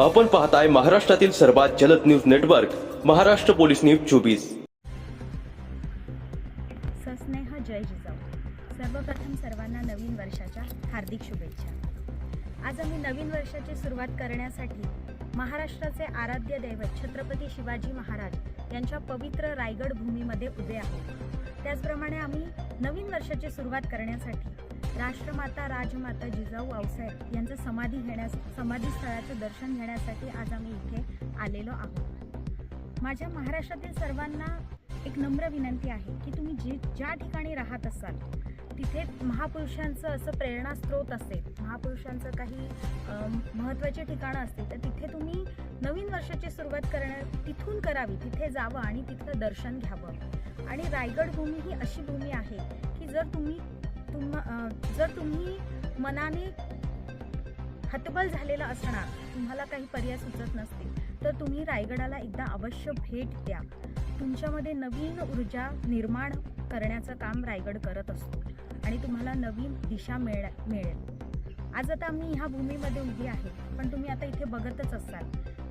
आपण पाहताय महाराष्ट्रातील सर्वात जलद news network Maharashtra police news चोवीस. सस्नेह जय जिजाऊ. सर्वप्रथम सर्वांना नवीन वर्षाच्या हार्दिक शुभेच्छा. आज आम्ही नवीन वर्षाची सुरुवात करण्यासाठी महाराष्ट्राचे आराध्य दैवत छत्रपती शिवाजी महाराज यांच्या पवित्र रायगड भूमीमध्ये उभे आहोत. त्याचप्रमाणे आम्ही नवीन वर्षाची सुरुवात करण्यासाठी राष्ट्रमाता राजमाता जिजाऊ आऊसाहेब यांचं समाधी घेण्यास समाधी स्थळाचं दर्शन घेण्यासाठी आज आम्ही इथे आलेलो आहोत. माझ्या महाराष्ट्रातील सर्वांना एक नम्र विनंती आहे की तुम्ही जी ज्या ठिकाणी राहत असाल तिथे महापुरुषांचं असं प्रेरणास्त्रोत असेल महापुरुषांचं काही महत्त्वाचे ठिकाणं असतील तर तिथे तुम्ही नवीन वर्षाची सुरुवात करण्या तिथून करावी तिथे जावं आणि तिथलं दर्शन घ्यावं. आणि रायगड भूमी ही अशी भूमी आहे की जर तुम्ही तुम जर तुम्ही मनाने हतबल झालेला असणार तुम्हाला काही पर्याय सुचत नसतील तर तुम्ही रायगडाला एकदा अवश्य भेट द्या. तुमच्यामध्ये नवीन ऊर्जा निर्माण करण्याचं काम रायगड करत असतो आणि तुम्हाला नवीन दिशा मिळ मिळेल. आज आता आम्ही ह्या भूमीमध्ये उभी आहे पण तुम्ही आता इथे बघतच असाल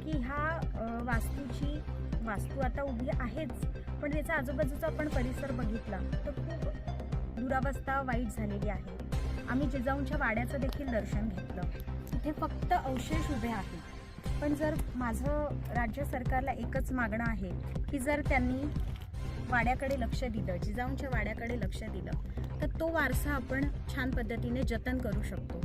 की ह्या वास्तूची वास्तू आता उभी आहेच पण त्याचा आजूबाजूचा आपण परिसर बघितला तर खूप दुरावस्था वाईट झालेली आहे. आम्ही जिजाऊंच्या वाड्याचं देखील दर्शन घेतलं. तिथे फक्त अवशेष उभे आहेत. पण जर माझं राज्य सरकारला एकच मागणं आहे की जर त्यांनी वाड्याकडे लक्ष दिलं जिजाऊंच्या वाड्याकडे लक्ष दिलं तर तो वारसा आपण छान पद्धतीने जतन करू शकतो.